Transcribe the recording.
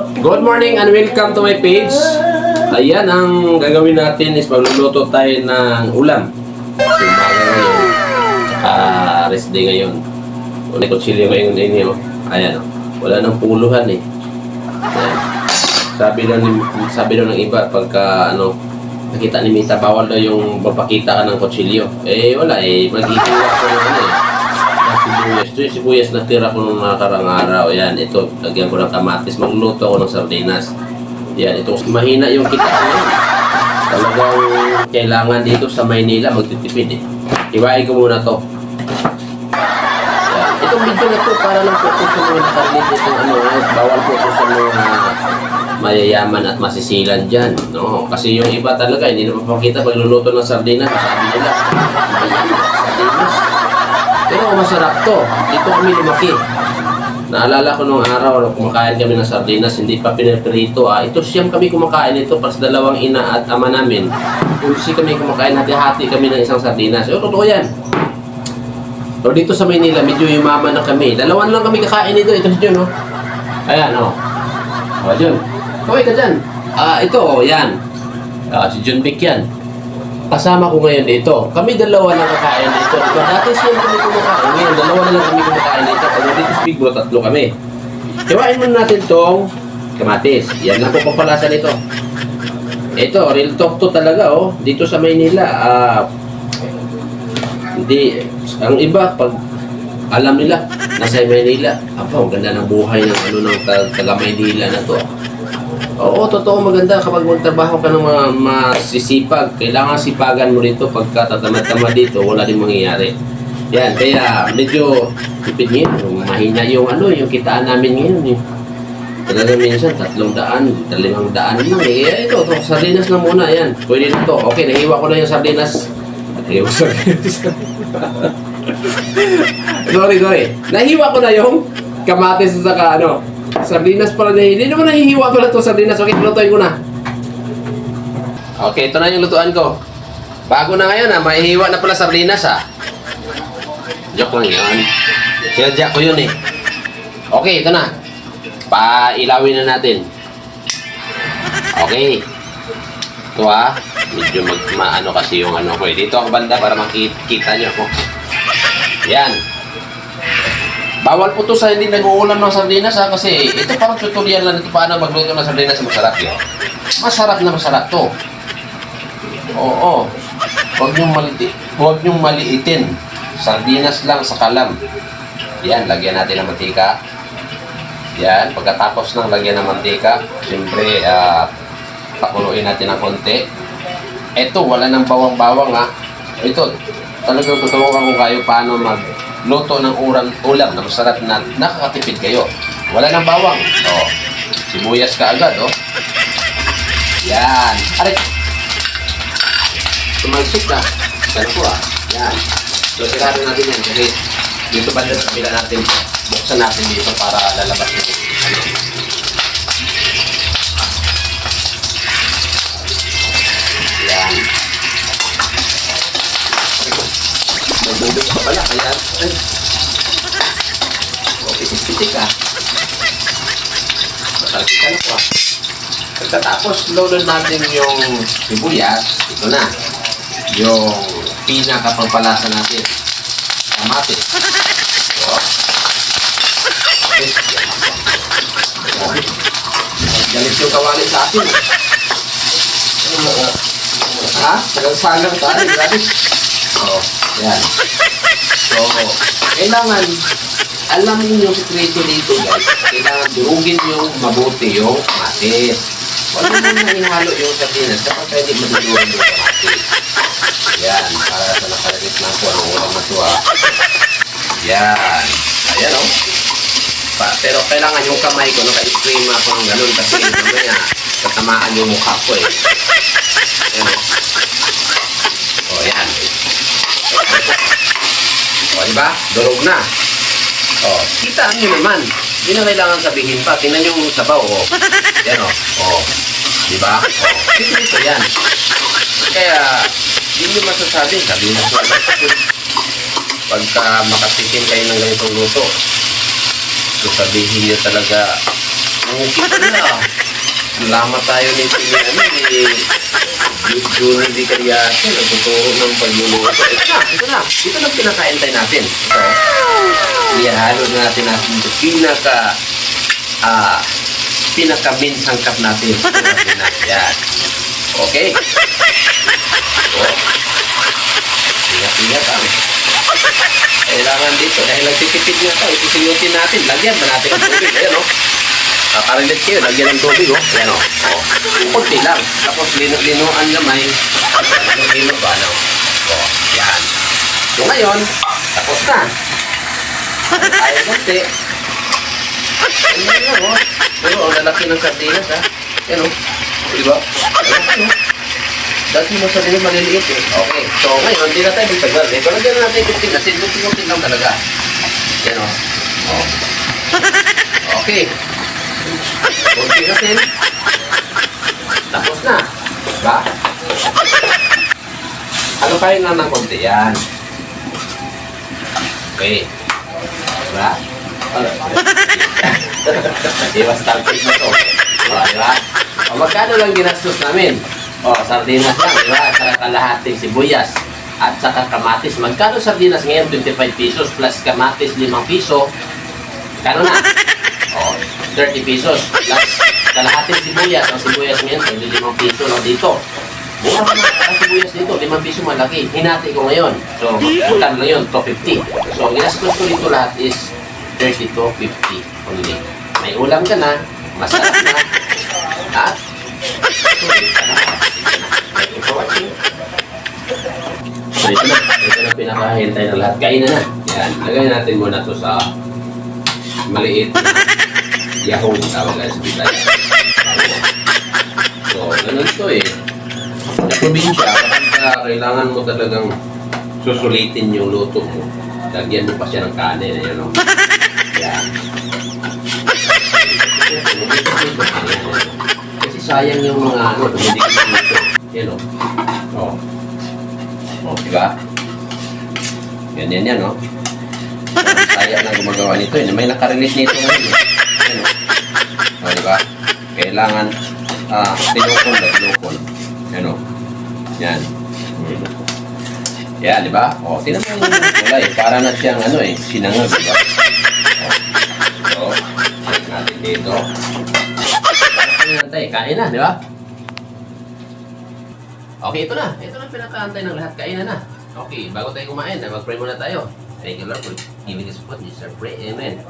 Good morning and welcome to my page. Ayan, ang gagawin natin is magluluto tayo ng ulam. Kasi umaga ngayon, tsaka rest day ngayon. Wala kutsilyo ngayon din yun. Ayan, oh. wala nang puluhan eh. Ayan. Sabi lang, sabi lang ng iba, pagka ano, nakita ni Mita, bawal daw yung mapakita ka ng kutsilyo. Eh, wala eh, maghihiwa ko ng ano eh. Ah, sibuyas. Ito yung sibuyas na tira ko nung nakarang araw. Yan, ito. Lagyan ko ng kamatis. Magluto ako ng sardinas. Yan, ito. Mahina yung kita ngayon. Talagang kailangan dito sa Maynila magtitipid eh. Iwain ko muna to. Yan. Itong video na to para lang po ito sa mga nakarelate itong ano, eh, bawal po ito sa mga mayayaman at masisilan dyan. No? Kasi yung iba talaga, hindi na mapakita pagluluto ng sardinas. Sabi nila, sardinas. Pero masarap to. Dito kami lumaki. Naalala ko nung araw na kumakain kami ng sardinas, hindi pa pinapirito. Ah, ito siyam kami kumakain ito para sa dalawang ina at ama namin. Kasi kami kumakain, hati-hati kami ng isang sardinas. Eh, totoo yan. Pero dito sa Maynila, medyo yumaman na kami. Dalawan lang kami kakain nito. Ito si Jun, oh. Ayan, oh. Oh, Jun. Kaway ka dyan. Ah, ito, oh, yan. Ah, si Jun Vic yan. Kasama ko ngayon dito. Kami dalawa lang kakain dito. Diba? Dati siya kami kumakain. Ngayon, dalawa na lang kami kumakain dito. Pag dito sa Big Bro, tatlo kami. Iwain muna natin tong kamatis. Yan lang po papalasan nito. Ito, real talk to talaga, oh. Dito sa Maynila, ah, hindi, ang iba, pag alam nila, nasa Maynila, apa, ang ganda ng buhay ng ano ng ta- taga Maynila na to. Oo, totoo maganda kapag magtrabaho ka ng mga masisipag. Kailangan sipagan mo rito pagka tatamad-tamad dito, wala din mangyayari. Yan, kaya medyo tipid ngayon. Mahina yung ano, yung kitaan namin ngayon. Eh. Talaga minsan, tatlong daan, dalawang daan lang. Eh, Kaya ito, ito, sardinas na muna. Yan, pwede na to. Okay, nahiwa ko na yung sardinas. Nahiwa sardinas. sorry, sorry. Nahiwa ko na yung kamatis sa saka ano. Sardinas pala na hindi naman nahihiwa pala to sardinas. Okay, lutuin ko na. Okay, ito na yung lutuan ko. Bago na ngayon ah, mahihiwa na pala sardinas ah. Joke lang yun. Sinadya ko yun eh. Okay, ito na. Pailawin na natin. Okay. Ito ah. Medyo mag, maano kasi yung ano ko eh. Dito ako banda para makikita nyo ako. Yan. Bawal po to sa hindi nag-uulam ng sardinas ha kasi ito parang tutorial lang ito paano magluto ng sardinas na masarap yun. Masarap na masarap to. Oo. Huwag niyong maliti, huwag niyong maliitin. Sardinas lang sa kalam. Yan, lagyan natin ng mantika. Yan, pagkatapos ng lagyan ng mantika, siyempre, ah, pakuluin natin ng konti. Ito, wala nang bawang-bawang ha. Ito, talagang tuturuan ko kayo paano magluto ng ulam, ulam na masarap na nakakatipid kayo. Wala nang bawang. Oh, sibuyas ka agad, oh. Yan. Aray! Tumalsik ka. Ano po ah. Yan. So, sirado natin yan kasi dito banda sa kabila natin, buksan natin dito para lalabas yung ano. Kaya... Ay. O, pitik-pitik ah. Na po ah. Pagkatapos, loaded natin yung sibuyas, ito na. Yung pinakapagpalasa natin. Kamatis. Oh. Galit yung kawali sa atin. Ha? Sagang-sagang tayo, grabe. Oh, yan. So, kailangan, alam niyo yung sekreto dito guys. Kailangan durugin yung mabuti yung kamatis. Huwag mo na inahalo yung sardinas kapag pwede madudurog yung kamatis. Yan, para sa nakalagit na po ang ulam na to. Yan. Ayan oh. Pa, pero kailangan yung kamay ko, naka-stream ako ng ganun kasi mamaya tatamaan yung mukha ko eh. Ayan oh. Oh, yan. O, di ba? Durog na. O, kita nyo naman. Hindi na kailangan sabihin pa. Tingnan yung sabaw, o. Yan, o. O. Di ba? O. Sikreto yan. Kaya, hindi nyo masasabi. Sabihin mo sa Pagka makatikim kayo ng ganitong luto, so sabihin nyo talaga, Okay pala. Salamat tayo ni Pili, ano, ni Junior Di Cariate. Nagtuturo ng pagluluto. Ito na, ito na. Ito na pinakaintay natin. Ito. Ihalo na natin natin ito. Pinaka, ah, pinaka-main sangkap natin. Na. Yan. Okay. Oh. Ingat-ingat ah. Kailangan dito, dahil nagtitipid na ito, ipisinutin natin, lagyan ba natin ang tubig? Ayan o. Nakarilit kayo, lagyan ng tubig o. Ayan o. O. Kunti lang. Tapos linu-linuan gamay. Linu-linu ba? Ano? O. Yan. So ngayon, tapos na. Tayo kunti. Ayan lang o. Pero ang lalaki ng sardinas ha. Ayan o. Diba? Ayan o. Dati mo sa nila maliliit eh. Okay. So ngayon, hindi na tayo magtagal. Ito lagyan na natin 15 asin. 15 lang talaga. Yan o. Oh. Okay. 15 asin. Tapos na. Diba? Ano kayo na ng konti? Yan. Okay. Diba? Ano? Diba starting na to? Diba? Diba? O magkano lang ginastos namin? O, sardinas lang, di ba? At saka kalahating sibuyas. At saka kamatis. Magkano sardinas ngayon? 25 pesos plus kamatis 5 piso. Kano na? O, 30 pesos. Plus kalahating sibuyas. Ang sibuyas ngayon, 5 piso lang dito. Mura pa ang sibuyas dito. 5 piso malaki. Hinati ko ngayon. So, magkano lang yun? 250. So, ang ginastos ko dito lahat is 30 to 50 only. May ulam ka na, masarap na, at sulit ka na. So, ito na. Ito na pinakahintay na lahat. Kain na na. Yan. Lagay natin muna to sa maliit na yahoo tawag guys sa bitay. So, ganun to eh. Sa probinsya, kapag ah, kailangan mo talagang susulitin yung luto mo, lagyan mo pa siya ng kanin. Ayan o. Yan. Kasi sayang yung mga ano, dumidikit dito. Yan o. Oh. Oh, diba? Ganyan yan, no? Sayang na gumagawa nito. Eh. May nakarelate nito ngayon. Eh. O. Oh, diba? Kailangan ah, tinukol na tinukol. Yan o. Yan. Hmm. Yan, di ba? O, tinan mo yung kulay. Para na siyang ano eh, sinangag, di ba? O, so, check natin dito. Na tayo. Kain na, di ba? Okay, ito na. Ito na pinakaantay ng lahat. Kain na na. Okay, bago tayo kumain, mag-pray muna tayo. Thank you Lord for giving us food. Sir. Pray. Amen.